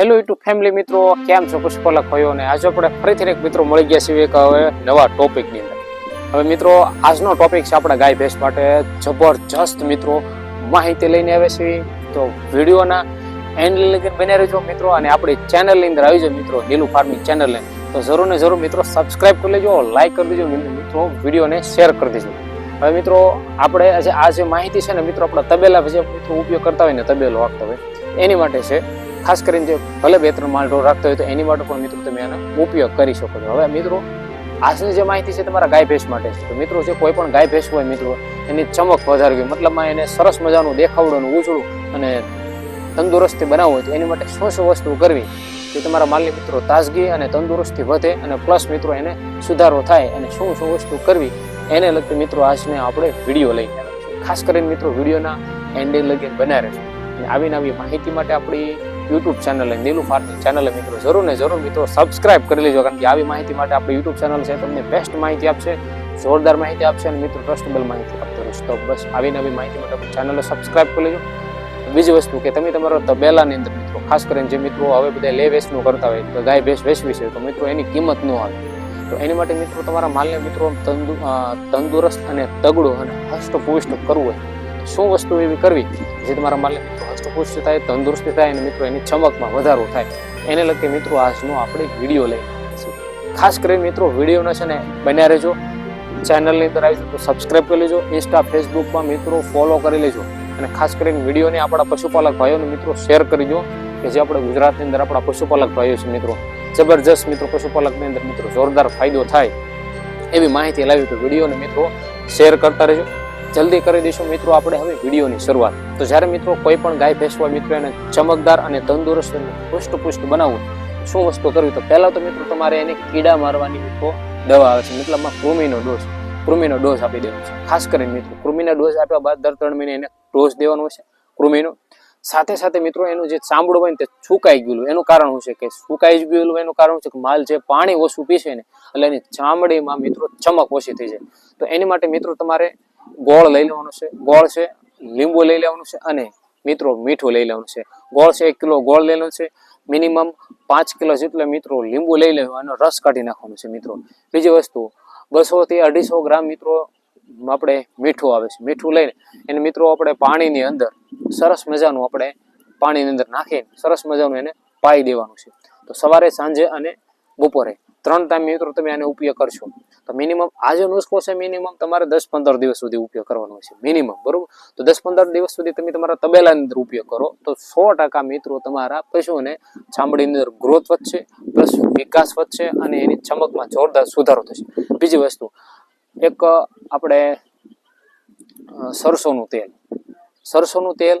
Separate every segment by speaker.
Speaker 1: Hello YouTube family મિત્રો, કેમ છો? પુષ્પલક ભાઈઓ અને આજે આપણે ફરીથી એક મિત્રો મળી ગયા છીએ એક હવે નવા ટોપિકની અંદર. હવે મિત્રો, આજનો ટોપિક છે આપણા ગાય ભેંસ માટે જબરજસ્ત મિત્રો. માહિતી લઈને આવે છે તો વિડીયોના એન્ડ લગી બને રહેજો મિત્રો અને આપણી ચેનલની અંદર આવી જાઓ મિત્રો, નીલુ ફાર્મિંગ ચેનલ તો જરૂર ને જરૂર મિત્રો સબસ્ક્રાઈબ કરી લેજો લાઈક કરી દેજો, મિત્રો વિડીયોને શેર કરી દેજો. હવે મિત્રો, આપણે આજે આ જે માહિતી છે ને મિત્રો, આપણા તબેલા જે મિત્રો ઉપયોગ કરતા હોય ને તબેલો રાખતા હોય. એની માટે છે, ખાસ કરીને જે ભલે બે ત્રણ માલ ઢોર રાખતા હોય તો એની માટે પણ મિત્રો તમે આનો ઉપયોગ કરી શકો છો. હવે મિત્રો, આજની જે માહિતી છે તમારા ગાય ભેંસ માટે છે. તો મિત્રો, જે કોઈ પણ ગાય ભેંસ હોય મિત્રો, એની ચમક વધારવી મતલબમાં એને સરસ મજાનું દેખાવડું ઉજળું અને તંદુરસ્તી બનાવવું હોય તો એની માટે શું શું વસ્તુ કરવી કે તમારા માલની મિત્રો તાજગી અને તંદુરસ્તી વધે અને પ્લસ મિત્રો એને સુધારો થાય અને શું શું વસ્તુ કરવી એને લગતી મિત્રો આજને આપણે વીડિયો લઈને ખાસ કરીને મિત્રો વિડીયોના એન્ડે લગીને બનાવી છે. અને આવી નવી માહિતી માટે આપણી YouTube channel Nilu farming channel મિત્રો જરૂર ને જરૂર મિત્રો સબસ્ક્રાઇબ કરી લેજો, કારણ કે આવી માહિતી માટે આપણી યુટ્યુબ ચેનલ છે તમને બેસ્ટ માહિતી આપશે, જોરદાર માહિતી આપશે અને મિત્રો ટ્રસ્ટેબલ માહિતી આપતો રહીશ. તો બસ આવી નવી માહિતી માટે આપણી ચેનલ સબસ્ક્રાઇબ કરી લેજો. બીજી વસ્તુ કે તમે તમારા તબેલાની અંદર મિત્રો, ખાસ કરીને જે મિત્રો હવે બધા લે વેચનું કરતા હોય તો ગાય ભેંસ વેચવી છે, તો મિત્રો એની કિંમત ન આવે. તો એની માટે મિત્રો તમારા માલને મિત્રો તંદુ તંદુરસ્ત અને તગડો અને હષ્ટપુષ્ટ કરવું હોય શું વસ્તુ એવી કરવી જે તમારા માલને હષ્ટપુષ્ટ થાય, તંદુરસ્તી થાય અને મિત્રો એની ચમકમાં વધારો થાય? એને લગતી મિત્રો આજનો આપણે વીડિયો લઈ ખાસ કરીને મિત્રો વિડીયોને છે ને બન્યા રહેજો. ચેનલની અંદર આવી તો સબસ્ક્રાઇબ કરી લેજો. ઇન્સ્ટા ફેસબુકમાં મિત્રો ફોલો કરી લેજો. અને ખાસ કરીને વિડીયોને આપણા પશુપાલક ભાઈઓને મિત્રો શેર કરી દો કે જે આપણે ગુજરાતની અંદર આપણા પશુપાલક ભાઈઓ છે મિત્રો. જબરજસ્ત મિત્રો પશુપાલકની અંદર મિત્રો, જોરદાર ફાયદો થાય એવી માહિતી લાવી તો વિડીયોને મિત્રો. શેર કરતા રહેજો. જલ્દી કરી દઈશું મિત્રો આપણે હવે વિડીયોની શરૂઆત. તો જ્યારે મિત્રો કોઈ પણ ગાય ભેંસ હોય મિત્રો એને ચમકદાર અને તંદુરસ્ત અને પુષ્ટ બનાવવું શું વસ્તુ કરવી તો પહેલાં તો મિત્રો તમારે એને કીડા મારવાની મિત્રો દવા આવે છે. મતલબમાં કૃમિનો ડોઝ કૃમિનો ડોઝ આપી દેવાનો છે. ખાસ કરીને મિત્રો, કૃમિના ડોઝ આપ્યા બાદ દર ત્રણ મહિને એને ડોઝ દેવાનો છે. કૃમિનો સાથે સાથે મિત્રો એનું જે ચામડું હોય ને તે સુકાઈ ગયેલું. એનું કારણ શું છે કે સુકાઈ ગયેલું? એનું કારણ છે કે માલ જે પાણી ઓછું પીશે ને, એટલે એની ચામડીમાં મિત્રો ચમક ઓછી થઈ જાય. તો એની માટે મિત્રો તમારે ગોળ લઈ લેવાનું છે. ગોળ છે, લીંબુ લઈ લેવાનું છે અને મિત્રો મીઠું લઈ લેવાનું છે. ગોળ છે, એક કિલો ગોળ લઈ છે. મિનિમમ પાંચ કિલો જેટલો મિત્રો લીંબુ લઈ લેવાનું એનો રસ કાઢી નાખવાનો છે મિત્રો. બીજી વસ્તુ બસો થી અઢીસો ગ્રામ મિત્રો આપણે મીઠું આવે છે. મીઠું લઈને એને મિત્રો આપણે પાણીની અંદર સરસ મજાનું આપણે પાણીની અંદર નાખીને સરસ મજાનું એને પાઈ દેવાનું છે. તો સવારે, સાંજે અને બપોરે ત્રણ ટાઈમ મિત્રો તમે આને ઉપયોગ કરશો. તો મિનિમમ આ જે નુસ્ખો છે મિનિમમ તમારે દસ પંદર દિવસ સુધી ઉપયોગ કરવાનો છે. મિનિમમ બરોબર? તો દસ પંદર દિવસ સુધી તમે તમારા તબેલાની અંદર ઉપયોગ કરો. તો સો ટકા મિત્રો તમારા પશુઓને ચામડીની અંદર ગ્રોથ વધશે, પ્લસ વિકાસ વધશે અને એની ચમકમાં જોરદાર સુધારો થશે. બીજી વસ્તુ એક આપણે સરસોનું તેલ. સરસોનું તેલ,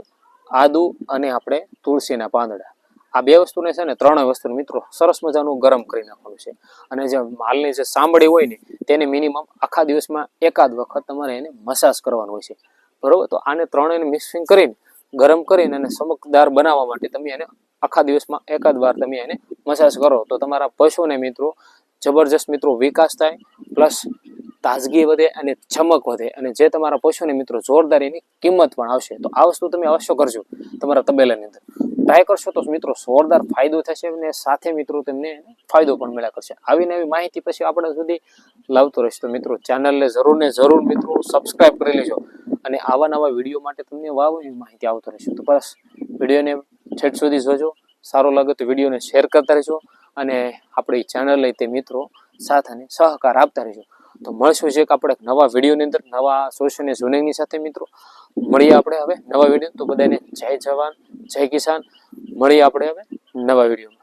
Speaker 1: આદુ અને આપણે તુલસીના પાંદડા. આ બે વસ્તુને છે ને ત્રણેય વસ્તુને મિત્રો સરસ મજાનું ગરમ કરી નાખવાનું છે. અને જે માલની જે સાંભળી હોય ને, તેને મિનિમમ આખા દિવસમાં એકાદ વખત તમારે એને મસાજ કરવાનું હોય છે. બરોબર? તો આને ત્રણેયને મિક્સિંગ કરીને, ગરમ કરીને અને ચમકદાર બનાવવા માટે તમે એને આખા દિવસમાં એકાદ વાર તમે એને મસાજ કરો. તો તમારા પશુને મિત્રો, જબરજસ્ત મિત્રો વિકાસ થાય. પ્લસ તાજગી વધે અને ચમક વધે અને જે તમારા પશુને મિત્રો જોરદાર એની કિંમત પણ આવશે, તો આ વસ્તુ તમે અવશ્ય કરજો તમારા તબેલાની અંદર. ટ્રાય કરશો તો મિત્રો જોરદાર ફાયદો થશે અને સાથે મિત્રો તમને ફાયદો પણ મળ્યા કરશે. આવી નવી માહિતી પછી આપણા સુધી લાવતો રહીશ. તો મિત્રો ચેનલને જરૂર ને જરૂર મિત્રો સબસ્ક્રાઇબ કરી લેજો અને આવા નવા વીડિયો માટે તમને વાવ માહિતી આવતો રહેશે. તો બસ વિડીયોને છેટ સુધી જોજો. સારો લાગે તો વિડીયોને શેર કરતા રહેજો અને આપણી ચેનલ લઈ તે મિત્રો સાથ અને સહકાર આપતા રહેજો. તો મળશું છે કે આપણે નવા વિડીયોની અંદર, નવા સોશિયલ જૂનિંગની સાથે મિત્રો. મળીએ આપણે હવે નવા વીડિયો. તો બધાને જય જવાન, જય કિસાન. મળીએ આપણે હવે નવા વિડીયોમાં.